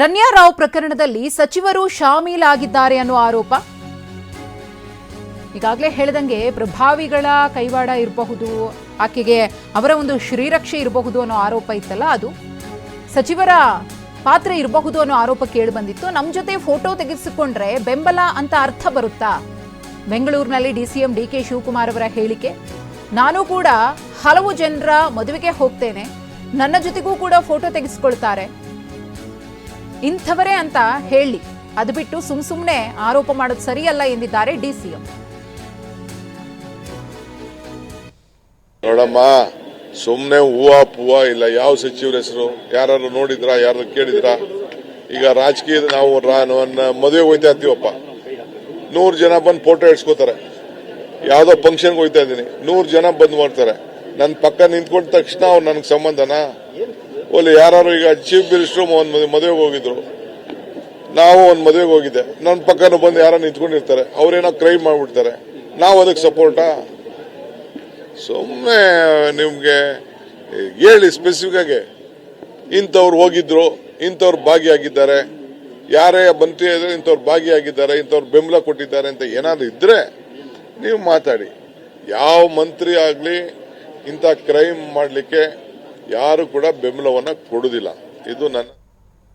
ರನ್ಯಾ ರಾವ್ ಪ್ರಕರಣದಲ್ಲಿ ಸಚಿವರು ಶಾಮೀಲಾಗಿದ್ದಾರೆ ಅನ್ನೋ ಆರೋಪ. ಈಗಾಗಲೇ ಹೇಳಿದಂಗೆ ಪ್ರಭಾವಿಗಳ ಕೈವಾಡ ಇರಬಹುದು, ಆಕೆಗೆ ಅವರ ಒಂದು ಶ್ರೀರಕ್ಷೆ ಇರಬಹುದು ಅನ್ನೋ ಆರೋಪ ಇತ್ತಲ್ಲ ಅದು? ಸಚಿವರ ಪಾತ್ರ ಇರಬಹುದು ಅನ್ನೋ ಆರೋಪ ಕೇಳಿ ಬಂದಿತ್ತು. ನಮ್ಮ ಜೊತೆ ಫೋಟೋ ತೆಗೆಸಿಕೊಂಡ್ರೆ ಬೆಂಬಲ ಅಂತ ಅರ್ಥ ಬರುತ್ತಾ? ಬೆಂಗಳೂರಿನಲ್ಲಿ D DCM D K Shivakumar ಅವರ ಹೇಳಿಕೆ, ನಾನು ಕೂಡ ಹಲವು ಜನರ ಮದುವೆಗೆ ಹೋಗ್ತೇನೆ. ನನ್ನ ಜೊತೆಗೂ ಕೂಡ ಫೋಟೋ ತೆಗೆಸ್ಕೊಳ್ತಾರೆ. ಇಂಥವರೇ ಅಂತ ಹೇಳಿ. ಅದು ಬಿಟ್ಟು ಸುಮ್ ಸುಮ್ಮನೆ ಆರೋಪ ಮಾಡೋದು ಸರಿಯಲ್ಲ ಎಂದಿದ್ದಾರೆ ಡಿಸಿಎಂ ನೋಡಮ್ಮ ಸುಮ್ಮನೆ ಹೂವ ಪೂವ ಇಲ್ಲ. ಯಾವ ಸಚಿವರ ಹೆಸರು? ಯಾರು ನೋಡಿದ್ರ? ಯಾರು ಕೇಳಿದ್ರಾ? ಈಗ ರಾಜಕೀಯದ ನಾವು ಮದುವೆಗೆ ಹೋಯ್ತಾ ಇರ್ತೀವಪ್ಪ. ನೂರು ಜನ ಬಂದು ಫೋಟೋ ಇಡ್ಸ್ಕೋತಾರೆ ಯಾವುದೋ ಫಂಕ್ಷನ್ಗೆ ಹೋಯ್ತಾ ಇದ್ದೀನಿ. ನೂರು ಜನ ಬಂದ್ ಮಾಡ್ತಾರೆ. ನನ್ನ ಪಕ್ಕ ನಿಂತ್ಕೊಂಡ ತಕ್ಷಣ ಅವ್ರು ನನಗೆ ಸಂಬಂಧನಾ? ಒಲ್ಲಿ ಯಾರು ಈಗ ಚೀಫ್ ಮಿನಿಸ್ಟ್ರು ಒಂದು ಮದುವೆಗೆ ಹೋಗಿದ್ರು. ನಾವು ಒಂದು ಮದುವೆಗೆ ಹೋಗಿದ್ದೆ. ನನ್ನ ಪಕ್ಕನ ಬಂದು ಯಾರೋ ನಿಂತ್ಕೊಂಡಿರ್ತಾರೆ. ಅವ್ರೇನೋ ಕ್ರೈಮ್ ಮಾಡಿಬಿಡ್ತಾರೆ. ನಾವು ಅದಕ್ಕೆ ಸಪೋರ್ಟಾ ಸುಮ್ಮನೆ ನಿಮಗೆ ಹೇಳಿ ಸ್ಪೆಸಿಫಿಕ್ ಆಗಿ. ಇಂಥವ್ರು ಹೋಗಿದ್ರು, ಇಂಥವ್ರು ಭಾಗಿಯಾಗಿದ್ದಾರೆ. ಯಾರೇ ಮಂತ್ರಿ ಇದ್ರೆ ಇಂಥವ್ರು ಭಾಗಿಯಾಗಿದ್ದಾರೆ, ಇಂಥವ್ರು ಬೆಂಬಲ ಕೊಟ್ಟಿದ್ದಾರೆ ಅಂತ ಏನಾದ್ರು ಇದ್ರೆ ನೀವು ಮಾತಾಡಿ. ಯಾವ ಮಂತ್ರಿ ಆಗಲಿ ಇಂಥ ಕ್ರೈಮ್ ಮಾಡಲಿಕ್ಕೆ ಯಾರು ಕೂಡ ಬೆಂಬಲವನ್ನ ಕೊಡುದಿಲ್ಲ. ಇದು ನನ್ನ